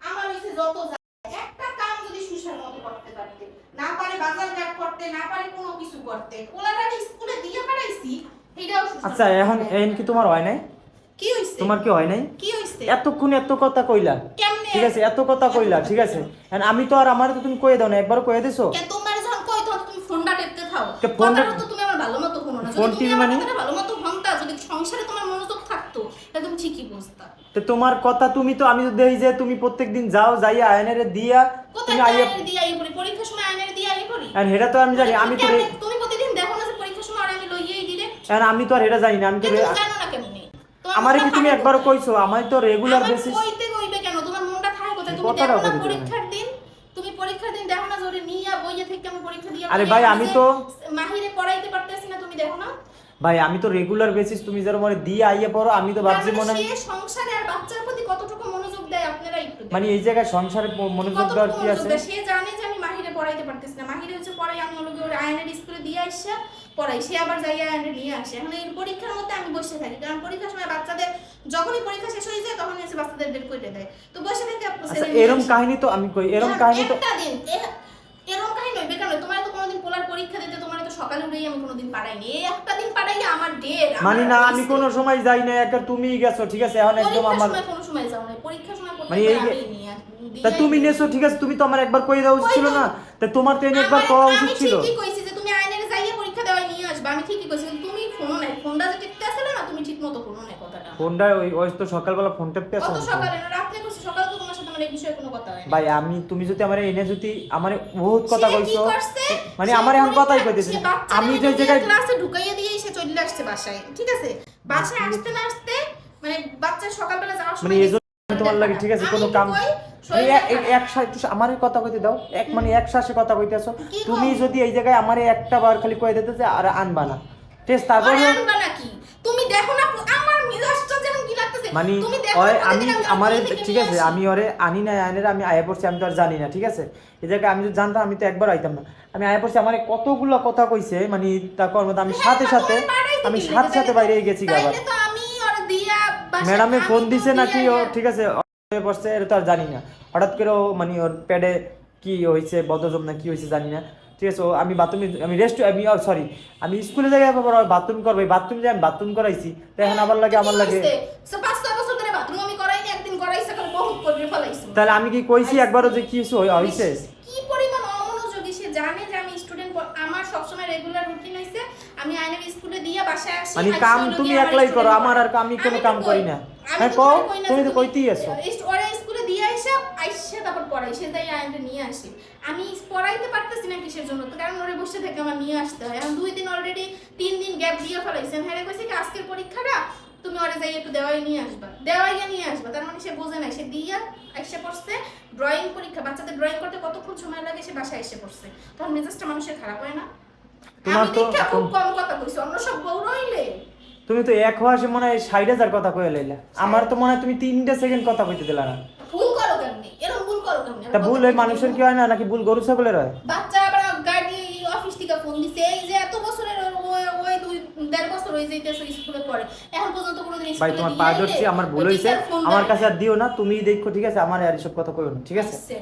আমার হইছে যত একটা কাম যদি সুসার মতো করতে পারতে না পারে বাজার ঘাট করতে না পারে কোনো কিছু করতে পোলাটারে স্কুলে দিয়ে পাঠাইছি এটাও আচ্ছা এখন এখন কি তোমার হয় নাই? কি হইছে? তোমার কি হয় নাই? কি হইছে? এতক্ষণ এত কথা কইলা। ঠিক আছে এত কথা কইলা ঠিক আছে। এখন আমি তো আর আমার তো তুমি কয়ে দাও না একবার কয়ে দিছো? তোমার যখন কই তখন তুমি ফোনটা টেপতে থাও। ফোনটা- তো তুমি আমার ভালো মতো না। ফোন টিভি মানে? ভালো মতো শুনতা যদি সংসারে তোমার মনোযোগ থাকতো তাহলে তুমি ঠিকই বুঝতা তো তোমার কথা তুমি তো আমি তো দেখি যে তুমি প্রত্যেকদিন যাও যাইয়া আয়নের দিয়া তুমি আইয়া দিয়ে আই পড়ি? পরীক্ষার সময় আয়নের দিয়ে আই পড়ি? আর হেটা তো আমি জানি আমি তো তুমি প্রতিদিন দেখো না যে পরীক্ষার সময় আর আমি লইয়েই দিলে এখন আমি তো আর এটা জানি না আমি তো জানো না কেমনে? আমারে কি তুমি একবার কইছো? আমি তো রেগুলার বেসিস কইতে কইবে কেন? তোমার মনটা থাকে কোথায়? তুমি দেখো না। পরীক্ষার দিন? তুমি পরীক্ষার দিন দেখো না জোরে নিয়া বইয়ে থেকে আমি পরীক্ষা দিয়ে আরে ভাই, আমি তো- মাহিরে পড়াইতে পারতেছি না তুমি দেখো না ভাই আমি তো রেগুলার বেসিস তুমি যারা মানে দিয়ে আইয়া পড়ো আমি তো ভাবছি মনে মানে হয় সংসারে আর বাচ্চার প্রতি কতটুকু মনোযোগ দেয় আপনারা একটু মানে এই জায়গায় সংসারে মনোযোগ দেওয়ার কি আছে? সে জানে যে আমি মাহিরে পড়াইতে পারতেছি না। মাহিরে হচ্ছে পড়াই আমি হলো ওর আয়নের স্কুলে দিয়ে আসছে পড়াই। সে আবার যাই আয়নের নিয়ে আসে। এখন এই পরীক্ষার মধ্যে আমি বসে থাকি কারণ পরীক্ষার সময় বাচ্চাদের যখনই পরীক্ষা শেষ হয়ে যায় তখন এসে বাচ্চাদের বের করে দেয়। তো বসে থেকে আচ্ছা এরম কাহিনী তো আমি কই এরকম কাহিনী তো একটা দিন এ- এরম কাহিনী নয় বেকার নয়। তোমার তো কোনোদিন পোলার পরীক্ষা দিতে তোমার তো সকালে উঠেই আমি কোনোদিন পারাইনি এই একটা দিন আমার মানে না আমি কোনো সময় যাই না একটা তুমিই গেছো ঠিক আছে? এখন একদম আমার সময় কোনো সময় যাও না পরীক্ষার সময় মানে এই আমি তা তুমি নেছো ঠিক আছে? তুমি তো আমার একবার কই দেওয়া উচিত ছিল না? তা তোমার তো একবার কওয়া উচিত ছিল। ঠিকই কইছি যে তুমি আইনের যাইয়ে পরীক্ষা দেওয়াই নিয়ে আসবে আমি ঠিকই কইছি তুমি ফোনও নাই। ফোনটা যে টিপতে আসলে না তুমি ঠিক মতো ফোনও নাই কথাটা। ফোনটা ওই ওই তো সকালবেলা ফোন টেপতে কত সকালে না রাত্রে ভাই আমি তুমি যদি আমার এনে যদি আমার বহুত কথা কইছো মানে আমার এখন কথাই কইতেছে আমি যে জায়গায় ক্লাসে ঢুকাইয়ে দিয়ে সে চলে আসছে বাসায় ঠিক আছে? বাসায় আসতে না আসতে মানে বাচ্চা সকালবেলা যাওয়ার মানে সময় জন্য তোমার লাগে ঠিক আছে কোনো কাম আমার কথা কইতে দাও এক মানে এক শ্বাসে কথা কইতেছো। কি তুমি যদি এই জায়গায় আমারে একটা বার খালি কই দিতেছে আর আনবা না। ঠিক আছে তারপরে আনবা নাকি তুমি দেখো না আমার মিজাজটা কি মানে ওই আমি আমার ঠিক আছে আমি ওরে আনি না আনের আমি আয়া পড়ছি আমি তো আর জানি না ঠিক আছে? এই জায়গায় আমি যদি জানতাম আমি তো একবার আইতাম না। আমি আয়া পড়ছি আমার কতগুলো কথা কইছে মানে তারপর মধ্যে আমি সাথে সাথে আমি সাথে সাথে বাইরে গেছি আবার। তো ম্যাডামে ফোন দিছে নাকি ও ঠিক আছে পড়ছে এটা তো আর জানি না। হঠাৎ করে ও মানে ওর প্যাডে কি হয়েছে বদজম না কি হয়েছে জানি না। ঠিক আছে ও আমি বাথরুমে আমি রেস্ট আমি সরি আমি স্কুলে যাই আবার বাথরুম করব বাথরুম যাই আমি বাথরুম করাইছি তো এখন আবার লাগে আমার লাগে। তাহলে আমি কি কইছি একবারও যে কি হইছে কি পরিমাণ অমনোযোগী সে জানে যে আমি স্টুডেন্ট আমার সবসময় রেগুলার রুটিন হইছে আমি আইনের স্কুলে দিয়ে বাসায় আসি মানে কাম তুমি একলাই করো, আমার আর আমি কোনো কাম করি না। হ্যাঁ, কও, তুমি তো কইতেই আছো। ওরা স্কুলে দিয়ে আইসা আইসা তারপর পড়াই সে তাই আইনটা নিয়ে আসে। আমি পড়াইতে পারতেছি না কিসের জন্য? তো কারণ ওরে বসে থেকে আমার নিয়ে আসতে হয়। এখন দুই দিন অলরেডি তিন দিন গ্যাপ দিয়ে ফেলাইছেন। হ্যাঁ কইছে কি আজকের পরীক্ষাটা তুমি ওরে যাই একটু দেওয়াই নিয়ে আসবা। দেওয়াই গিয়ে নিয়ে আসবা। তার মানে সে বোঝে নাই। সে দিয়া এসে পড়ছে ড্রয়িং পরীক্ষা। বাচ্চাদের ড্রয়িং করতে কতক্ষণ সময় লাগে সে বাসায় এসে পড়ছে। তখন মেজাজটা মানুষের খারাপ হয় না? তোমার তো খুব কম কথা কইছি। অন্য সব বউ রইলে। তুমি তো এক হওয়া মনে হয় ষাট হাজার কথা কয়ে লাইলা। আমার তো মনে হয় তুমি তিনটা সেকেন্ড কথা কইতে দিলা না। ভুল করো কেমনি? এরকম তা ভুল ওই মানুষের কি হয় না? নাকি ভুল গরু ছাগলের হয়? বাচ্চা আবার গাড়ি অফিস থেকে ফোন দিছে এই যে এত বছরের ওই দুই দেড় বছর হয়ে যাইতেছে স্কুলে পড়ে এখন পর্যন্ত কোনোদিন ভাই তোমার পা ধরছি আমার ভুল হইছে। হয়েছে আমার কাছে আর দিও না তুমি দেখো ঠিক আছে? আমার আর এসব কথা কইও না ঠিক আছে? আচ্ছা,